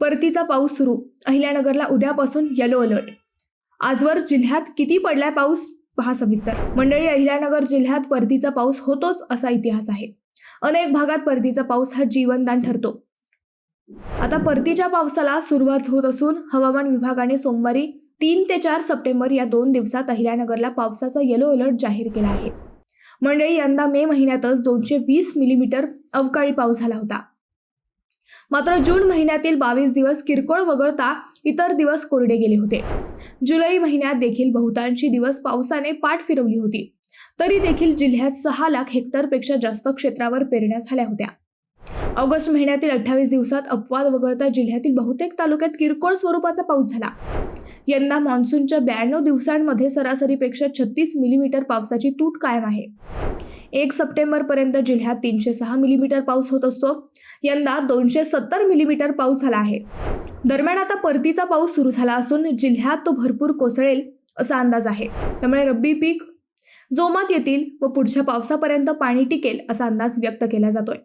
परतीचा पाऊस सुरू. अहिल्यानगरला उद्यापासून येलो अलर्ट आजवर जिल्ह्यात किती पडलाय पाऊस? पहा सविस्तर. मंडळी अहिल्यानगर जिल्ह्यात परतीचा पाऊस होतोच असा इतिहास आहे. अनेक भागात परतीचा पाऊस हा जीवनदान ठरतो. आता परतीच्या पावसाला सुरुवात होत असून हवामान विभागाने सोमवारी तीन ते चार सप्टेंबर या दोन दिवसात अहिल्यानगरला पावसाचा येलो अलर्ट जाहीर केला आहे. मंडळी यंदा मे महिन्यातच दोनशे वीस मिलीमीटर अवकाळी पाऊस झाला होता. मात्र जून महिन्यातील बावीस दिवस किरकोळ वगळता इतर दिवस कोरडे गेले होते. जुलै महिन्यात देखील बहुतांशी दिवस पावसाने पाठ फिरवली होती. तरी देखील जिल्ह्यात सहा लाख हेक्टरपेक्षा जास्त क्षेत्रावर पेरण्या झाल्या होत्या. ऑगस्ट महिन्यातील अठ्ठावीस दिवसात अपवाद वगळता जिल्ह्यातील बहुतेक तालुक्यात किरकोळ स्वरूपाचा पाऊस झाला. यंदा मान्सूनच्या ब्याण्णव दिवसांमध्ये सरासरीपेक्षा छत्तीस मिलीमीटर पावसाची तूट कायम आहे. एक सप्टेंबरपर्यंत जिल्ह्यात तीनशे सहा मिलीमीटर पाऊस होत असतो. यंदा दोनशे सत्तर मिलीमीटर पाऊस झाला आहे. दरम्यान आता परतीचा पाऊस सुरू झाला असून जिल्ह्यात तो भरपूर कोसळेल असा अंदाज आहे. त्यामुळे रब्बी पीक जोमात येतील व पुढच्या पावसापर्यंत पाणी टिकेल असा अंदाज व्यक्त केला जातोय.